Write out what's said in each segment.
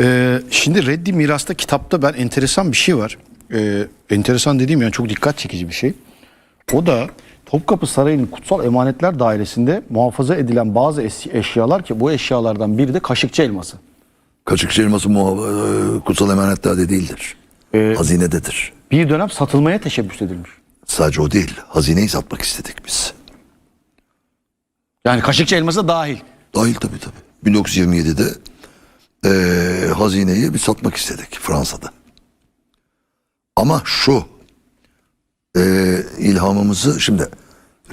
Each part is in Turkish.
Ee, şimdi Reddi Miras'ta kitapta ben enteresan bir şey var. Ee, enteresan dediğim yani çok dikkat çekici bir şey. O da Topkapı Sarayı'nın kutsal emanetler dairesinde muhafaza edilen bazı eşyalar ki bu eşyalardan biri de kaşıkçı elması. Kaçıkçı elması muha- e, kutsal emanetlerde değildir. Ee, Hazinededir. Bir dönem satılmaya teşebbüs edilmiş. Sadece o değil. Hazineyi satmak istedik biz. Yani kaşıkçı elması da dahil. Dahil tabii tabii. 1927'de eee hazineyi bir satmak istedik Fransa'da. Ama şu eee, ilhamımızı şimdi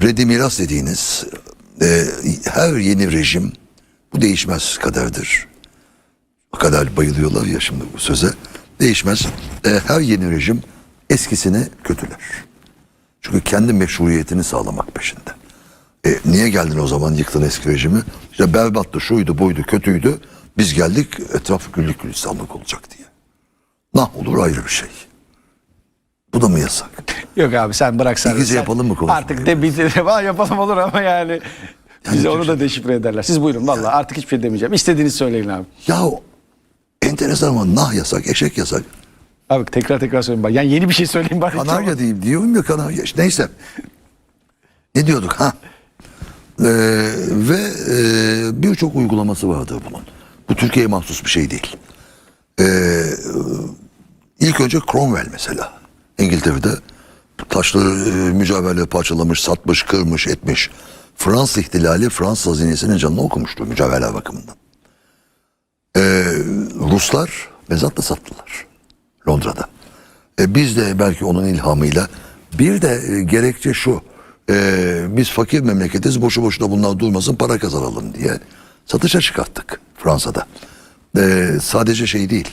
reddi miras dediğiniz eee, her yeni rejim bu değişmez kaderdir. O kadar bayılıyorlar ya şimdi bu söze. Değişmez. Eee, her yeni rejim eskisini kötüler. Çünkü kendi meşruiyetini sağlamak peşinde. E, niye geldin o zaman yıktın eski rejimi? İşte berbattı, şuydu, buydu, kötüydü. Biz geldik etraf güllük gülistanlık olacak diye. Nah olur ayrı bir şey. Bu da mı yasak? Yok abi sen bırak sen. İngilizce sen- yapalım mı konuşmayı? Artık de bitir. Ha, yapalım olur ama yani. Bize onu da deşifre ederler. Siz buyurun valla artık hiçbir şey demeyeceğim. İstediğiniz söyleyin abi. Ya enteresan ama nah yasak, eşek yasak. Abi tekrar tekrar söyleyin. bak. Yani yeni bir şey söyleyin bari. Kanarya diyeyim diyorum ya kanarya. Neyse. Ne diyorduk ha? Ee, ve e, birçok uygulaması vardır bunun. Bu Türkiye'ye mahsus bir şey değil. Ee, ilk önce Cromwell mesela. İngiltere'de taşları e, parçalamış, satmış, kırmış, etmiş. Fransız ihtilali Fransız hazinesinin canını okumuştu mücevherler bakımından. Ee, Ruslar mezatla sattılar Londra'da. E, biz de belki onun ilhamıyla bir de e, gerekçe şu. e, biz fakir memleketiz boşu boşuna bunlar durmasın para kazanalım diye satışa çıkarttık Fransa'da. E, sadece şey değil.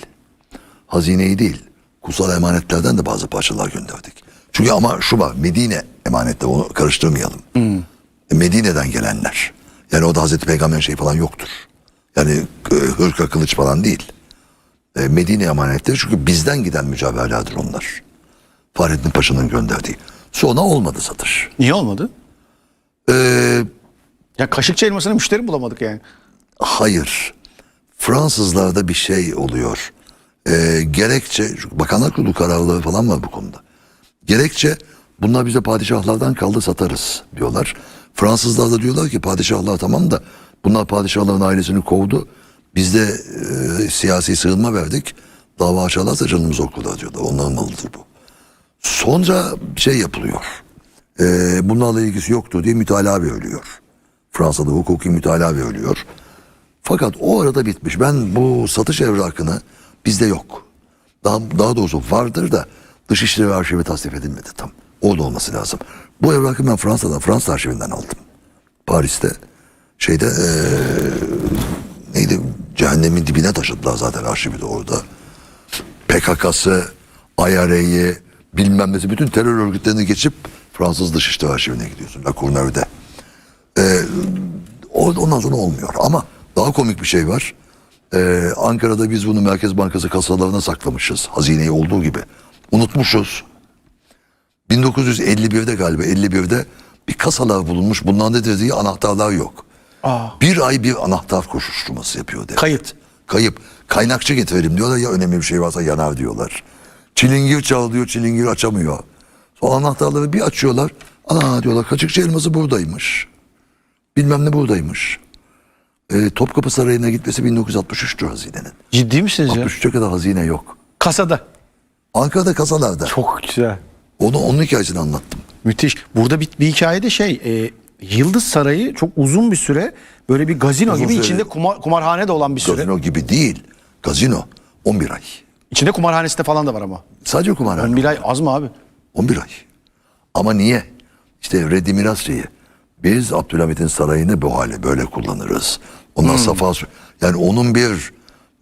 Hazineyi değil. Kutsal emanetlerden de bazı parçalar gönderdik. Çünkü ama şu var Medine emanette onu karıştırmayalım. E, Medine'den gelenler. Yani o da Hazreti Peygamber'in şey falan yoktur. Yani e, hırka kılıç falan değil. E, Medine emanetleri çünkü bizden giden mücevherlerdir onlar. Fahrettin Paşa'nın gönderdiği. Sonra olmadı satış. Niye olmadı? E, Ya kaşıkçı elmasına müşteri bulamadık yani. Hayır. Fransızlarda bir şey oluyor. E, gerekçe, Bakanlar Kurulu kararları falan var bu konuda. Gerekçe bunlar bize padişahlardan kaldı satarız diyorlar. Fransızlar da diyorlar ki padişahlar tamam da bunlar padişahların ailesini kovdu. Biz de e, siyasi sığınma verdik. Dava açarlarsa canımız okurlar diyorlar. Onların malıdır bu. Sonra şey yapılıyor. E, bunlarla ilgisi yoktu diye mütalaa veriliyor. Fransa'da hukuki mütalaa veriliyor. Fakat o arada bitmiş. Ben bu satış evrakını bizde yok. Daha, daha doğrusu vardır da Dışişleri Arşivi tasnif edilmedi tam. Orada olması lazım. Bu evrakı ben Fransa'dan, Fransız arşivinden aldım. Paris'te şeyde eee, neydi cehennemin dibine taşıdılar zaten arşivi de orada. PKK'sı, IRA'yı bilmem nesi bütün terör örgütlerini geçip Fransız Dışişleri Arşivine gidiyorsun. La Courneuve'de. O- Ondan sonra olmuyor. Ama daha komik bir şey var. Ee, Ankara'da biz bunu Merkez Bankası kasalarına saklamışız. Hazineyi olduğu gibi. Unutmuşuz. 1951'de galiba 51'de bir kasalar bulunmuş. Bundan nedir diye anahtarlar yok. Bir ay bir anahtar koşuşturması yapıyor. devlet. Kayıt. Kayıp. Kaynakçı getirelim diyorlar ya önemli bir şey varsa yanar diyorlar. Çilingir çal diyor çilingir açamıyor. Sonra anahtarları bir açıyorlar. Ana diyorlar kaçıkçı elması buradaymış. Bilmem ne buradaymış. Ee, Topkapı Sarayı'na gitmesi 1963'tür hazinenin. Ciddi misiniz ya? 63'e kadar hazine yok. Kasada. Ankara'da kasalarda. Çok güzel. Onu onun hikayesini anlattım. Müthiş. Burada bir, bir hikayede şey e, Yıldız Sarayı çok uzun bir süre böyle bir gazino Uzun gibi süre. içinde kumar, kumarhane de olan bir süre. Gazino gibi değil. Gazino 11 ay. İçinde kumarhanesi de falan da var ama. Sadece kumarhane. 11 ay az mı abi? 11 ay. Ama niye? İşte reddi miras şeyi. Biz Abdülhamit'in sarayını bu hale böyle kullanırız. Ondan safa sü- yani onun bir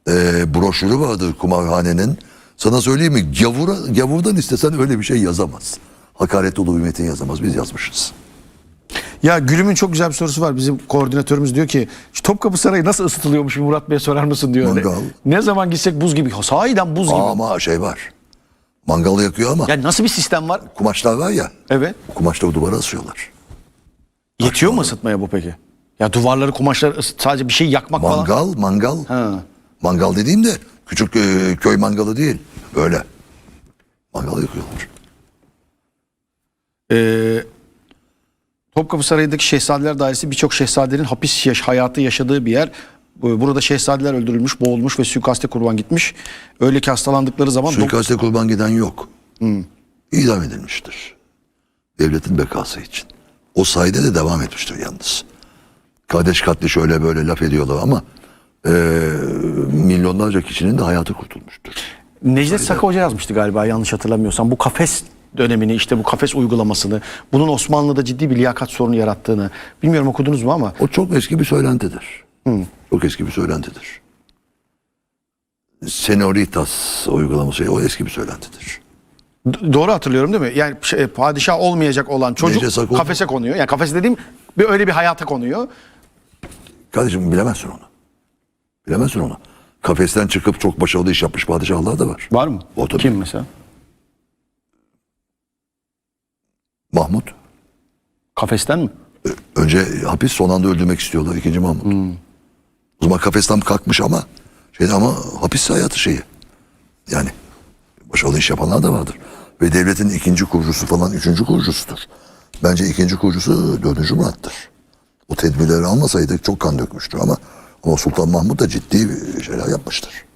e, broşürü vardır kumarhanenin. Sana söyleyeyim mi? Gavura, gavurdan istesen öyle bir şey yazamaz. Hakaret dolu bir metin yazamaz. Biz yazmışız. Ya Gülüm'ün çok güzel bir sorusu var. Bizim koordinatörümüz diyor ki "Şu Topkapı Sarayı nasıl ısıtılıyormuş bir Murat Bey'e sorar mısın diyor. Ne, Mangal. ne zaman gitsek buz gibi. Sahiden buz gibi. Ama şey var. Mangal yakıyor ama Ya nasıl bir sistem var? kumaşlar var ya. Evet. Kumaşları duvara asıyorlar. Yetiyor mu ısıtmaya bu peki? Ya duvarları kumaşları ısıt, sadece bir şey yakmak falan. Mangal, mangal. Ha. Mangal dediğimde Küçük e, köy mangalı değil. Öyle. Mangalı yakıyorlar. Ee, Topkapı Sarayı'ndaki Şehzadeler Dairesi birçok şehzadenin hapis yaş hayatı yaşadığı bir yer. Bu- Burada şehzadeler öldürülmüş, boğulmuş ve suikaste kurban gitmiş. Öyle ki hastalandıkları zaman dok- Suikaste kurban giden yok. İdam edilmiştir. Devletin bekası için. O sayede de devam etmiştir yalnız. Kardeş katli şöyle böyle laf ediyorlar ama e, milyonlarca kişinin de hayatı kurtulmuştur. Necdet Saka Hoca yazmıştı galiba yanlış hatırlamıyorsam. Bu kafes dönemini işte bu kafes uygulamasını bunun Osmanlı'da ciddi bir liyakat sorunu yarattığını bilmiyorum okudunuz mu ama O çok eski bir söylentidir. Çok eski bir söylentidir. Senoritas uygulaması o eski bir söylentidir. D- doğru hatırlıyorum değil mi? Yani şey, padişah olmayacak olan çocuk Saka Hoca- kafese konuyor. Yani kafes dediğim bir öyle bir hayata konuyor. Kardeşim bilemezsin onu. Bilemezsin onu. Kafesten çıkıp çok başarılı iş yapmış padişahlar da var. Var mı? O tabii. Kim mesela? Mahmut. Kafesten mi? Önce hapis son anda öldürmek istiyorlar ikinci Mahmut. O zaman kafesten kalkmış ama şeyde ama hapis hayatı şeyi. Yani başarılı iş yapanlar da vardır. Ve devletin ikinci kurucusu falan üçüncü kurucusudur. Bence ikinci kurucusu dördüncü Murat'tır. O tedbirleri almasaydı çok kan dökmüştür ama ama Sultan Mahmut da ciddi şeyler yapmıştır.